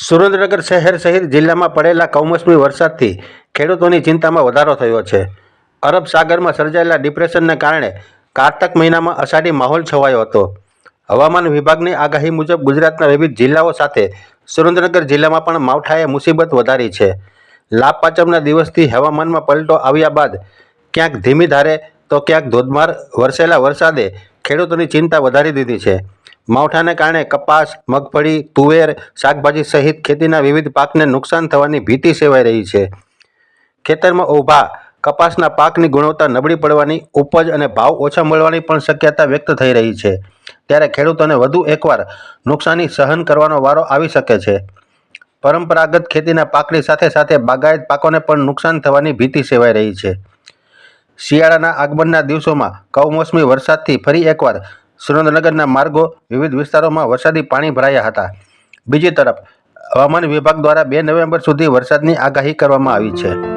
સુરેન્દ્રનગર શહેર સહિત જિલ્લામાં પડેલા કમોસમી વરસાદથી ખેડૂતોની ચિંતામાં વધારો થયો છે. અરબ સાગરમાં સર્જાયેલા ડિપ્રેશનને કારણે કારતક મહિનામાં અષાઢી માહોલ છવાયો હતો. હવામાન વિભાગની આગાહી મુજબ ગુજરાતના વિવિધ જિલ્લાઓ સાથે સુરેન્દ્રનગર જિલ્લામાં પણ માવઠાએ મુસીબત વધારી છે. લાભ પાંચમના દિવસથી હવામાનમાં પલટો આવ્યા બાદ ક્યાંક ધીમી ધારે તો ક્યાંક ધોધમાર વરસેલા વરસાદે ખેડૂતોની ચિંતા વધારી દીધી છે. માવઠાને કારણે કપાસ, મગફળી, તુવેર, શાકભાજી સહિત ખેતીના વિવિધ પાકને નુકસાન થવાની ભીતિ સેવાઈ રહી છે. ખેતરમાં ઊભા કપાસના પાકની ગુણવત્તા નબળી પડવાની ઉપજ અને ભાવ ઓછા મળવાની પણ શક્યતા વ્યક્ત થઈ રહી છે. ત્યારે ખેડૂતોને વધુ એકવાર નુકસાની સહન કરવાનો વારો આવી શકે છે. પરંપરાગત ખેતીના પાકની સાથે સાથે બાગાયત પાકોને પણ નુકસાન થવાની ભીતિ સેવાઈ રહી છે. શિયાળાના આગમનના દિવસોમાં કમોસમી વરસાદથી ફરી એકવાર સુરેન્દ્રનગરના માર્ગો વિવિધ વિસ્તારોમાં વરસાદી પાણી ભરાયા હતા. બીજી તરફ હવામાન વિભાગ દ્વારા બે નવેમ્બર સુધી વરસાદની આગાહી કરવામાં આવી છે.